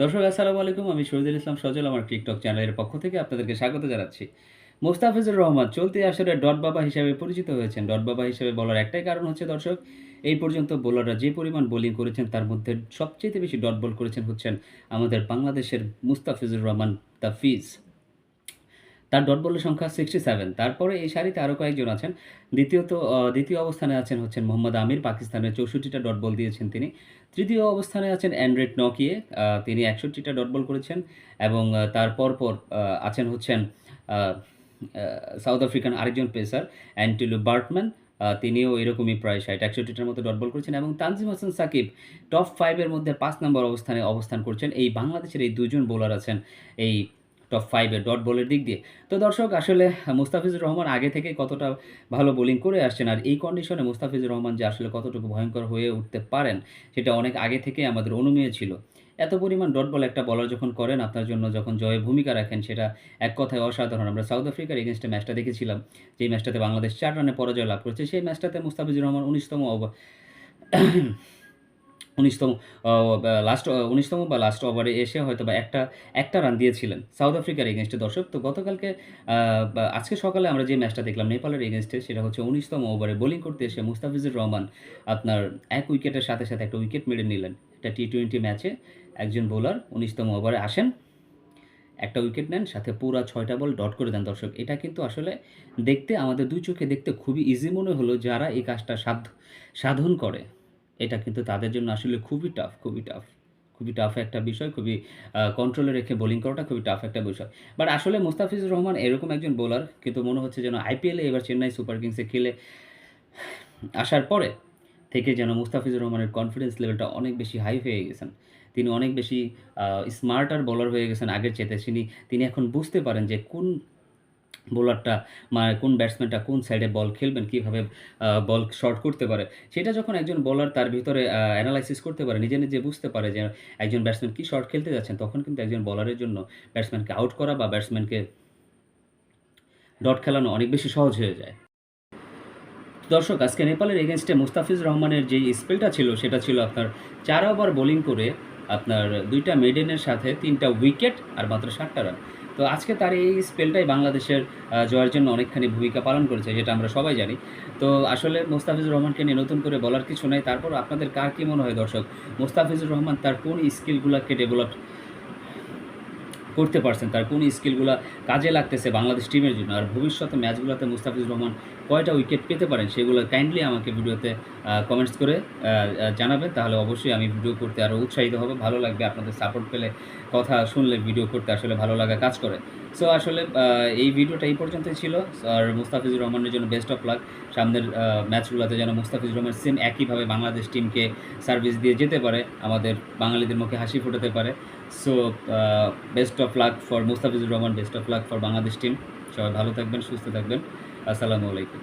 দর্শক, আসসালামু আলাইকুম। আমি শহীদুল ইসলাম সজল, আমার টিকটক চ্যানেলের পক্ষ থেকে আপনাদেরকে স্বাগত জানাচ্ছি। মোস্তাফিজুর রহমান, চলতি আসরে ডট বাবা হিসাবে পরিচিত হয়েছেন। ডট বাবা হিসেবে বলার একটাই কারণ হচ্ছে, দর্শক, এই পর্যন্ত বোলাররা যে পরিমাণ বোলিং করেছেন, তার মধ্যে সবচেয়ে বেশি ডট বল করেছেন হচ্ছেন আমাদের বাংলাদেশের মুস্তাফিজুর রহমান তাফিজ। তার ডট বলের সংখ্যা সিক্সটি সেভেন তারপরে এই সারিতে আরও কয়েকজন আছেন। দ্বিতীয়ত দ্বিতীয় অবস্থানে আছেন হচ্ছেন মোহাম্মদ আমির। পাকিস্তানের চৌষট্টিটা ডট বল দিয়েছেন তিনি। তৃতীয় অবস্থানে আছেন অ্যান্ড্রেড নকিয়ে তিনি একষট্টিটা ডট বল করেছেন এবং তার পরপর আছেন হচ্ছেন সাউথ আফ্রিকান আরেকজন পেসার, অ্যান্টিলু বার্টম্যান। তিনিও এরকমই প্রায় ষাট, একষট্টিটার মতো ডট বল করেছেন এবং তানজিম হাসান সাকিব টপ ফাইভের মধ্যে পাঁচ নম্বর অবস্থানে অবস্থান করছেন। এই বাংলাদেশের এই দুজন বোলার আছেন। এই টপ ফাইভে ডট বলের দিক দিয়ে। তো দর্শক, আসলে মুস্তাফিজুর রহমান আগে থেকে কতটা ভালো বোলিং করে আসছেন আর এই কন্ডিশনে মুস্তাফিজুর রহমান যে আসলে কতটুকু ভয়ঙ্কর হয়ে উঠতে পারেন, সেটা অনেক আগে থেকে আমাদের অনুমেয় ছিল। এত পরিমাণ ডট বল একটা বলার যখন করেন, আপনার জন্য যখন জয়ে ভূমিকা রাখেন, সেটা এক কথায় অসাধারণ। আমরা সাউথ আফ্রিকার এগেনস্টে ম্যাচটা দেখেছিলাম, যেই ম্যাচটাতে বাংলাদেশ চার রানে পরাজয় লাভ করেছে, সেই ম্যাচটাতে মুস্তাফিজুর রহমান উনিশতম উনিশতম লাস্ট উনিশতম বা লাস্ট ওভারে এসে হয়তো বা একটা একটা রান দিয়েছিলেন সাউথ আফ্রিকার এগেনস্টে দর্শক। তো গতকালকে আজকে সকালে আমরা যে ম্যাচটা দেখলাম নেপালের এগেনস্টে সেটা হচ্ছে উনিশতম ওভারে বোলিং করতে এসে মুস্তাফিজুর রহমান আপনার এক উইকেটের সাথে সাথে একটা উইকেট মেরে নিলেন। একটা টি টোয়েন্টি ম্যাচে একজন বোলার উনিশতম ওভারে আসেন, একটা উইকেট নেন, সাথে পুরা ছয়টা বল ডট করে দেন দর্শক। এটা কিন্তু আসলে দেখতে, আমাদের দুই চোখে দেখতে খুবই ইজি মনে হলো যারা এই কাজটা সাধ, সাধন করে। এটা কিন্তু তাদের জন্য আসলে খুবই টাফ খুবই টাফ খুবই টাফ একটা বিষয়, খুবই কন্ট্রোলে রেখে বোলিং করাটা খুবই টাফ একটা বিষয়। বাট আসলে মুস্তাফিজুর রহমান এরকম একজন বোলার কিন্তু মনে হচ্ছে যেন আইপিএলে এবার চেন্নাই সুপার কিংসে খেলে আসার পরে থেকে যেন মুস্তাফিজুর রহমানের কনফিডেন্স লেভেলটা অনেক বেশি হাই হয়ে গেছেন। তিনি অনেক বেশি স্মার্টার বোলার হয়ে গেছেন আগের চেতে তিনি তিনি এখন বুঝতে পারেন যে কোন বোলারটা মানে কোন ব্যাটসম্যানটা কোন সাইডে বল খেলবেন, কীভাবে বল শর্ট করতে পারে, সেটা যখন একজন বোলার তার ভিতরে অ্যানালাইসিস করতে পারে, নিজে নিজে বুঝতে পারে যে একজন ব্যাটসম্যান কী শর্ট খেলতে যাচ্ছেন, তখন কিন্তু একজন বলারের জন্য ব্যাটসম্যানকে আউট করা বা ব্যাটসম্যানকে ডট খেলানো অনেক বেশি সহজ হয়ে যায়। দর্শক, আজকে নেপালের এগেনস্টে মুস্তাফিজ রহমানের যে স্পেলটা ছিল, সেটা ছিল আপনার চার ওভার বোলিং করে আপনার দুইটা মেডেনের সাথে তিনটা উইকেট আর মাত্র সাতটা রান তো আজকে তার এই স্পেলটাই বাংলাদেশের জয়ের জন্য অনেকখানি ভূমিকা পালন করেছে, যেটা আমরা সবাই জানি। তো আসলে মোস্তাফিজুর রহমানকে নিয়ে নতুন করে বলার কিছু নাই। তারপর আপনাদের কার কী মনে হয় দর্শক? মোস্তাফিজুর রহমান তার কোন স্কিলগুলোকে ডেভেলপ করতে পারছেন? তার কোন স্কিলগুলো কাজে লাগতেছে বাংলাদেশ টিমের জন্য? আর ভবিষ্যতে ম্যাচগুলোতে মুস্তাফিজুর রহমান কয়টা উইকেট পেতে পারেন সেগুলো কাইন্ডলি আমাকে ভিডিওতে কমেন্টস করে জানাবেন। তাহলে অবশ্যই আমি ভিডিও করতে আরও উৎসাহিত হবে। ভালো লাগবে আপনাদের সাপোর্ট পেলে কথা শুনলে ভিডিও করতে আসলে ভালো লাগা কাজ করে। সো আসলে এই ভিডিওটা এই পর্যন্তই ছিল। আর মুস্তাফিজুর রহমানের জন্য বেস্ট অফ লাক সামনের ম্যাচগুলোতে যেন মুস্তাফিজুর রহমান সেম একইভাবে বাংলাদেশ টিমকে সার্ভিস দিয়ে যেতে পারে, আমাদের বাঙালিদের মুখে হাসি ফোটাতে পারে। So best of luck for Mustafizur Rahman best of luck for Bangladesh team সবাই ভালো থাকবেন, সুস্থ থাকবেন। আসসালামু আলাইকুম।